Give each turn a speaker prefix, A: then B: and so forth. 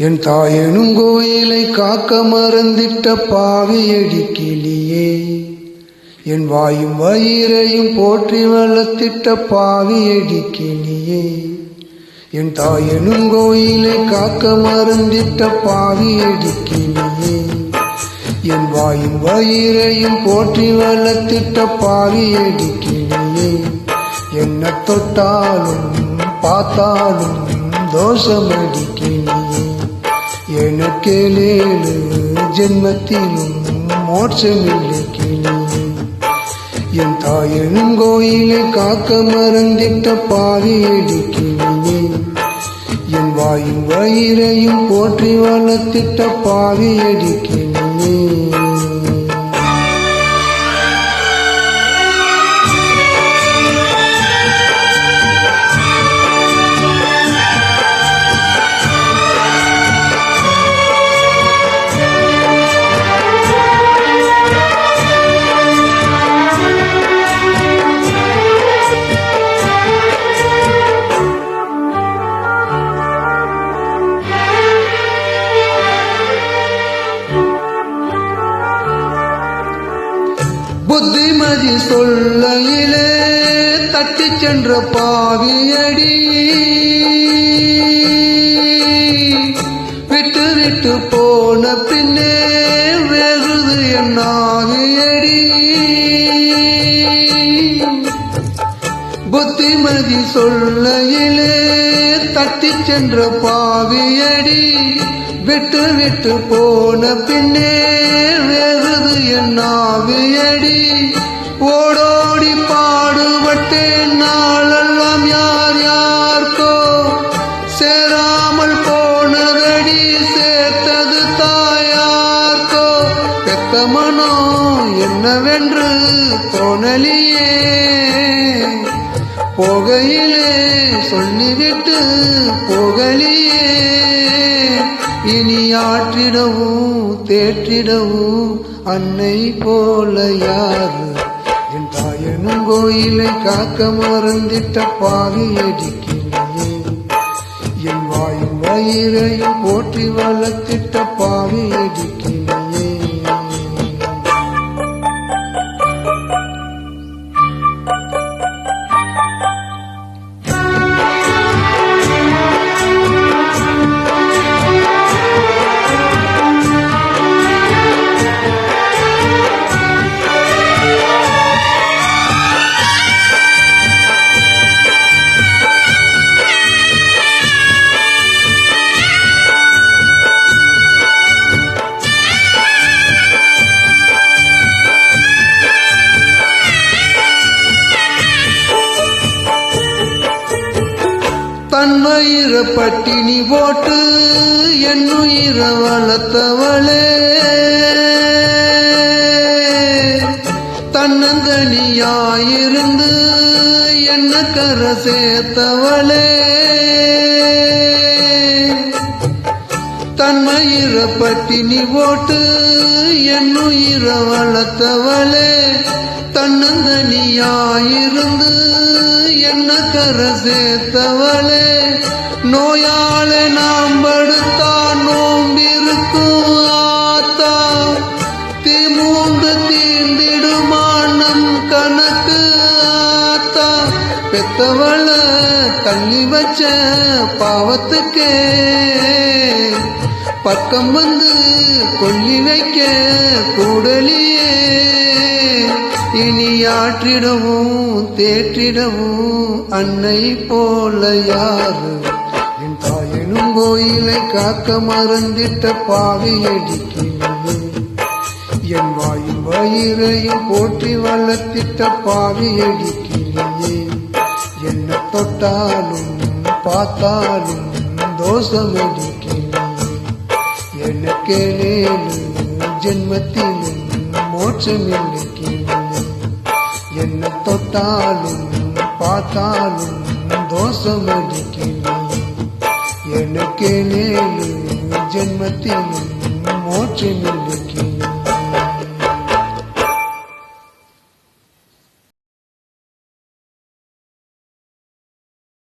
A: என் தாயனும் கோயிலை காக்க மறந்திட்ட பாவியடி கிளியே. என் வாயும் வயிறையும் போற்றி வளர்த்திட்ட பாவியடி கிளியே. என் தாயனும் கோயிலை காக்க மறந்திட்ட பாவியடி கிளியே. என் வாயும் வயிறையும் போற்றி வளர்த்திட்ட பாவியடி கிளியே. என்ன தொட்டாலும் பார்த்தாலும் தோஷமடி கிளியே. எனக்கேலேலு ஜென்மத்திலும் மோட்சமில்லை கிளியே என் தாயனும் கோயிலை காக்க மறந்திட்ட பாவியடி கிளியே என் வாயும் வயிறையும் போற்றி வளர்த்திட்ட பாவியடி கிளியே தட்டி சென்ற பாவியடி. விட்டு விட்டு போன பின்னே வேறுது என்னாவியடி புத்திமதி சொல்லையிலே தட்டி சென்ற பாவியடி. விட்டு விட்டு போன பின்னே வேறுது என்னாவியடி ஓடோ பாடுபட்டேன் நாளெல்லாம் யார் யாருக்கோ? சேராமல் போனதடி சேர்த்தது தாயார்க்கோ? பெத்த என்னவென்று தோணலியே. போகையிலே சொல்லிவிட்டு போகலியே. இனி ஆற்றிடவும் தேற்றிடவும் அன்னை போல யாரு என் கோயிலை காக்க மறந்திட்ட பாகியடிக்கிறியே என் வாயும் வயிறையும் போற்றி வளர்த்திட்ட பாவி உயிர பட்டினி போட்டு என்னுயிர வளர்த்தவளே. தன்னந்தனியாயிருந்து என்ன கர சேர்த்தவளே. தன்மயிர பட்டினி ஓட்டு என்னுயிர வளர்த்தவளே. தன்னந்தனியாயிருந்து என்ன கர சேர்த்தவளே. நோயாளே நாம் பெத்தவள தள்ளி வச்ச பாவத்துக்கே பக்கம் வந்து கொல்லி வைக்க கூடலியே. இனி ஆற்றிடவும் தேற்றிடவும் அன்னை போல யாரு? என் தாயனும் கோயிலை காக்க மறந்திட்ட பாவி என் வாயும் வயிறையும் போற்றி வளர்த்திட்ட பாவி தொட்டாலும் பார்த்தாலும் தோஷம் அடிக்கிறியே எனக்கேனேனு ஜென்மத்திலும் மோட்சம் இருக்கிறது என்ன தொட்டாலும் பார்த்தாலும் தோஷம் எனக்கு எனக்கேனேனு ஜென்மத்திலும் மோட்சம் இருக்கிறேன்